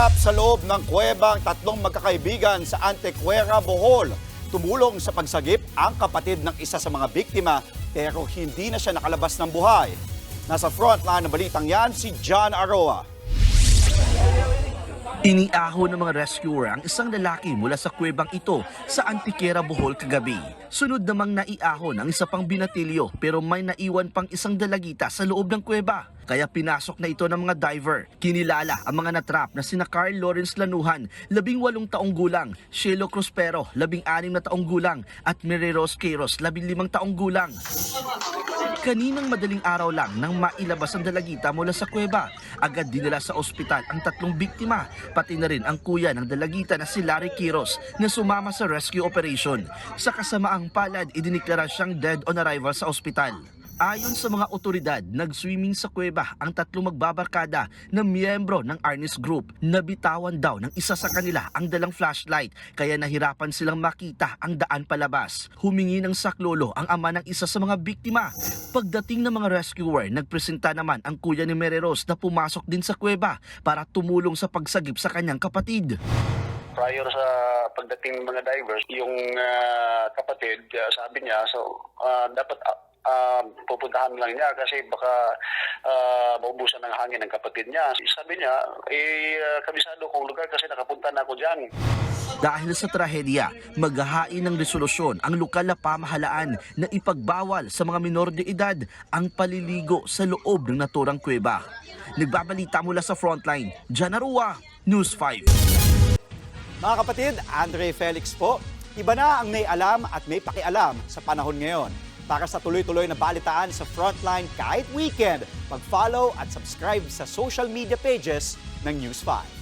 Natrap sa loob ng kuwebang tatlong magkakaibigan sa Antequera, Bohol. Tumulong sa pagsagip ang kapatid ng isa sa mga biktima pero hindi na siya nakalabas ng buhay. Nasa frontline ng balitang yan si John Aroa. Iniaho ng mga rescuer ang isang lalaki mula sa kuwebang ito sa Antiquera, Bohol kagabi. Sunod namang naiahon ang isa pang binatilyo pero may naiwan pang isang dalagita sa loob ng kuweba. Kaya pinasok na ito ng mga diver. Kinilala ang mga natrap na sina Carl Lawrence Lanuhan, labing walong taong gulang, Shelo Cruspero, labing na taong gulang, at Mary Rose Queiroz, labing limang taong gulang. Kaninang madaling araw lang nang mailabas ang dalagita mula sa kuweba, agad dinala sa ospital ang tatlong biktima, pati na rin ang kuya ng dalagita na si Larry Quiros na sumama sa rescue operation. Sa kasamaang palad, idiniklara siyang dead on arrival sa ospital. Ayon sa mga otoridad, nag-swimming sa kuweba ang tatlong magbabarkada na miyembro ng Arnis Group. Nabitawan daw ng isa sa kanila ang dalang flashlight kaya nahirapan silang makita ang daan palabas. Humingi ng saklolo ang ama ng isa sa mga biktima. Pagdating ng mga rescuer, nagpresenta naman ang kuya ni Mereros na pumasok din sa kuweba para tumulong sa pagsagip sa kanyang kapatid. prior sa pagdating ng mga divers, yung ah, kapatid, ah, sabi niya, so ah, dapat ah, ah, pupuntahan lang niya kasi baka uh, maubusan ng hangin ng kapatid niya. Sabi niya, eh, ah, kabisado kong lugar kasi nakapunta na ako dyan. Dahil sa trahedya, maghahain ng resolusyon ang lokal na pamahalaan na ipagbawal sa mga minor de edad ang paliligo sa loob ng naturang kuweba. Nagbabalita mula sa frontline, Jan Arua, News 5. Mga kapatid, Andre Felix po. Iba na ang may alam at may pakialam sa panahon ngayon. Para sa tuloy-tuloy na balitaan sa Frontline kahit weekend, mag-follow at subscribe sa social media pages ng News 5.